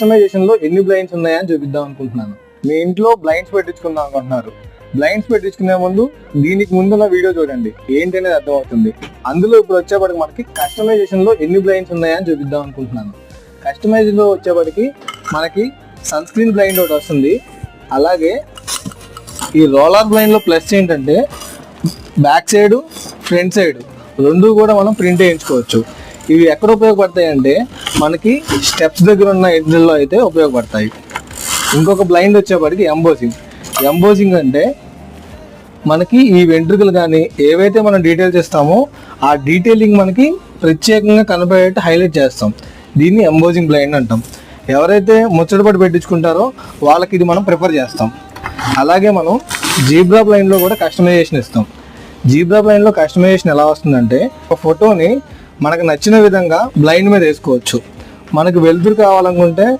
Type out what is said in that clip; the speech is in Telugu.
కస్టమైజేషన్లో ఎన్ని బ్లైండ్స్ ఉన్నాయని చూపిద్దాం అనుకుంటున్నాను. మీ ఇంట్లో బ్లైండ్స్ పెట్టించుకుందాం అనుకుంటున్నారు. బ్లైండ్స్ పెట్టించుకునే ముందు దీనికి ముందున్న వీడియో చూడండి. ఏంటి అనేది అర్థమవుతుంది. అందులో ఇప్పుడు వచ్చేప్పటికి మనకి కస్టమైజేషన్లో ఎన్ని బ్లైండ్స్ ఉన్నాయని చూపిద్దాం అనుకుంటున్నాను. కస్టమైజ్లో వచ్చేప్పటికి మనకి సన్ స్క్రీన్ బ్లైండ్ ఒకటి వస్తుంది. అలాగే ఈ రోలర్ బ్లైండ్లో ప్లస్ ఏంటంటే బ్యాక్ సైడ్ ఫ్రంట్ సైడ్ రెండు కూడా మనం ప్రింట్ వేయించుకోవచ్చు. ఇవి ఎక్కడ ఉపయోగపడతాయి అంటే మనకి స్టెప్స్ దగ్గర ఉన్న ఎడ్జ్లో అయితే ఉపయోగపడతాయి. ఇంకొక బ్లైండ్ వచ్చేప్పటికి ఎంబోసింగ్. ఎంబోసింగ్ అంటే మనకి ఈ వెంట్రుకలు కానీ ఏవైతే మనం డీటెయిల్స్ ఇస్తామో ఆ డీటెయిలింగ్ మనకి ప్రత్యేకంగా కనపడేట్టు హైలైట్ చేస్తాం. దీన్ని ఎంబోజింగ్ బ్లైండ్ అంటాం. ఎవరైతే ముచ్చటపడి పెట్టించుకుంటారో వాళ్ళకి ఇది మనం ప్రిఫర్ చేస్తాం. అలాగే మనం జీబ్రా బ్లైండ్లో కూడా కస్టమైజేషన్ ఇస్తాం. జీబ్రా బ్లైండ్లో కస్టమైజేషన్ ఎలా వస్తుందంటే ఒక ఫోటోని మనకు నచ్చిన విధంగా బ్లైండ్ మీద వేసుకోవచ్చు. మనకు వెలుతురు కావాలనుకుంటే